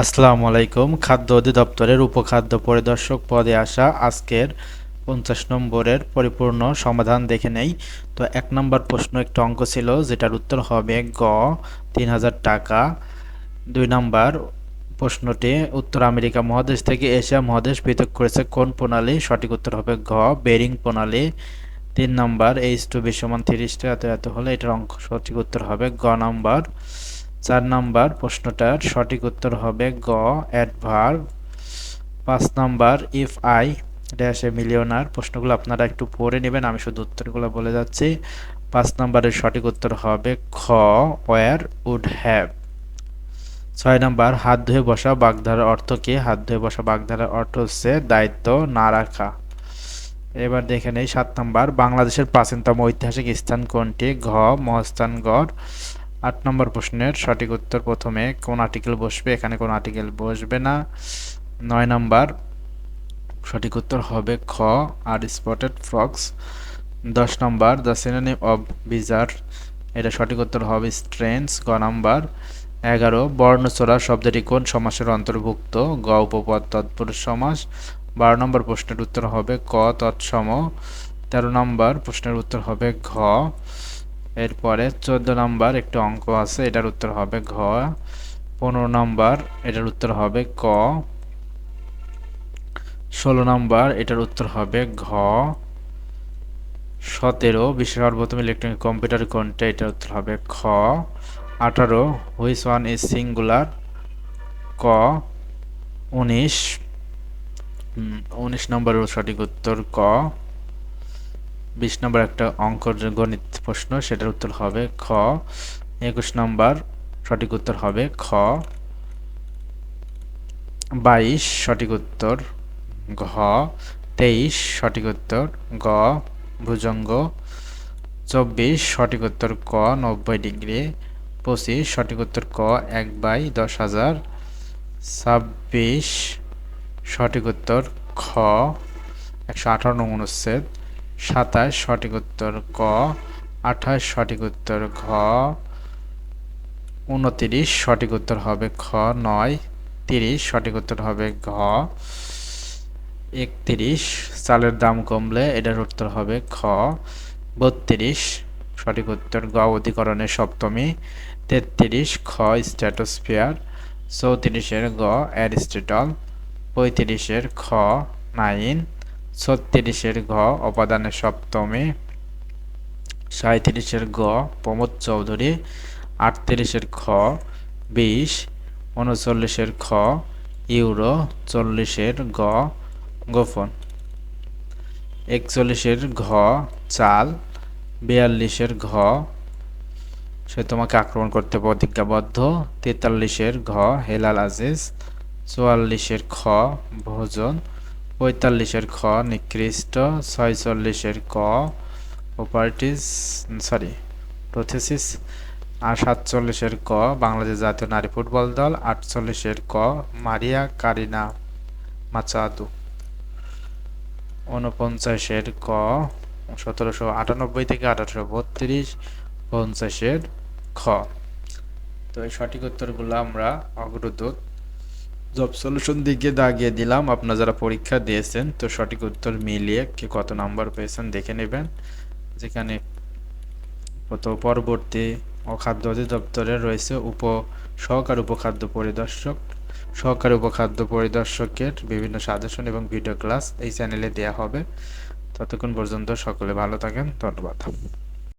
আসসালামু আলাইকুম। খাদ্য অধিদপ্তরের উপখাদ্য পরিদর্শক পদে আসা আজকের পঞ্চাশ নম্বরের পরিপূর্ণ সমাধান দেখে নেই। তো এক নম্বর প্রশ্ন একটা অঙ্ক ছিল, যেটার উত্তর হবে গ, তিন হাজার টাকা। দুই নম্বর প্রশ্নটি, উত্তর আমেরিকা মহাদেশ থেকে এশিয়া মহাদেশ পৃথক করেছে কোন প্রণালী? সঠিক উত্তর হবে ঘ, বেরিং প্রণালী। তিন নম্বর, এইচ টু বিশ্বমান তিরিশটা এত এত হলে এটার অঙ্ক সঠিক উত্তর হবে গ নম্বর। চার নাম্বার প্রশ্নটার সঠিক উত্তর হবে গ অ্যাডভার্ব পাঁচ number if I dash a millionaire প্রশ্নগুলো আপনারা একটু পড়ে নেবেন, আমি শুধু উত্তরগুলো বলে যাচ্ছি। পাঁচ নাম্বারের সঠিক উত্তর হবে খ ওয়ার উড হ্যাভ ছয় নাম্বার, হাত ধুয়ে বসা বাগধারার অর্থ কি? হাত ধুয়ে বসা বাগধারার অর্থ হচ্ছে দায়িত্ব না রাখা। এবার দেখে নেই, সাত নাম্বার, বাংলাদেশের প্রাচীনতম ঐতিহাসিক স্থান কোনটি? ঘ, মহস্থানগড়। আট নম্বর প্রশ্নের সঠিক উত্তর প্রথমে কোন আর্টিকেল বসবে, এখানে কোন আর্টিকেল বসবে না। নয় নম্বর, সঠিক উত্তর হবে খ, আর স্পটেড ফ্রক্স দশ number the synonym of bizarre এটা সঠিক উত্তর হবে স্ট্রেন্স গ নম্বর, এগারো, বর্ণচোরা শব্দটি কোন সমাসের অন্তর্ভুক্ত? গ, উপপদ, তৎপুরুষ সমাস। বারো নম্বর প্রশ্নের উত্তর হবে ক, তৎসম। তেরো নম্বর প্রশ্নের উত্তর হবে ঘ। এরপরে চোদ্দ নম্বর একটি অঙ্ক আছে, এটার উত্তর হবে ঘ। পনেরো নম্বর, এটার উত্তর হবে ক। ষোলো নম্বর, এটার উত্তর হবে ঘ। সতেরো, বিশ্বের সর্বপ্রথম ইলেকট্রনিক কম্পিউটার কোনটা, এটার উত্তর হবে খ। আঠারো হুইস ওয়ান ইজ সিঙ্গুলার ক। উনিশ উনিশ নম্বর সঠিক উত্তর ক। বিশ নম্বর একটা অঙ্ক গণিত প্রশ্ন, সেটার উত্তর হবে খ। একুশ নম্বর, সঠিক উত্তর হবে খ। বাইশ, সঠিক উত্তর ঘ। তেইশ, সঠিক উত্তর গ। ভুজঙ্গ। চব্বিশ, সঠিক উত্তর ক, নব্বই ডিগ্রি। পঁচিশ, সঠিক উত্তর ক, এক বাই দশ হাজার। ছাব্বিশ, সঠিক উত্তর খ। একশো আঠারো অনুচ্ছেদ। সাতাশ সঠিক উত্তর ক, আঠাশ সঠিক উত্তর ঘ, উনতিরিশ সঠিক উত্তর হবে খ, নয়, তিরিশ সঠিক উত্তর হবে ঘ, একত্রিশ চালের দাম কমলে এটার উত্তর হবে খ, বত্রিশ সঠিক উত্তর গ অধিকরণের সপ্তমী, তেত্রিশ খ, স্ট্যাটোস্ফিয়ার, চৌত্রিশের গ, অ্যারিস্টেটল, পঁয়ত্রিশের খ, নাইন ছত্রিশের ঘ অপাদানের সপ্তমী। সাঁত্রিশের গ প্রমোদ চৌধুরী। আটত্রিশের খ বিশ। উনচল্লিশের খ ইউরো। চল্লিশের গ গোফন একচল্লিশের ঘ, চাল। বিয়াল্লিশের ঘ, সে তোমাকে আক্রমণ করতে প্রতিজ্ঞাবদ্ধ। তেতাল্লিশের ঘ, হেলাল আজিজ। চুয়াল্লিশের খ ভোজন। পঁয়তাল্লিশের খ, নিকৃষ্ট, ছয়চল্লিশের ক প্রপার্টিস সরি, প্রথেসিস, আর সাতচল্লিশের ক, বাংলাদেশ জাতীয় নারী ফুটবল দল, আটচল্লিশের ক, মারিয়া কারিনা মাচাদু। উনপঞ্চাশের ক, সতেরোশো আটানব্বই থেকে আঠারোশো বত্রিশ, পঞ্চাশের খ। তো এই সঠিক উত্তরগুলো আমরা অগ্রদূত জব সলিউশন দিকে দাগিয়ে দিলাম। আপনারা যারা পরীক্ষা দিয়েছেন, তো সঠিক উত্তর মিলিয়ে কে কত নাম্বার পেয়েছেন দেখে নেবেন। যেখানে কত পরবর্তী অখাদ্য অধিদপ্তরে রয়েছে উপ সহকার উপখাদ্য পরিদর্শক। সহকারী উপখাদ্য পরিদর্শকের বিভিন্ন সাজেশন এবং ভিডিও ক্লাস এই চ্যানেলে দেওয়া হবে। ততক্ষণ পর্যন্ত সকলে ভালো থাকেন। ধন্যবাদ।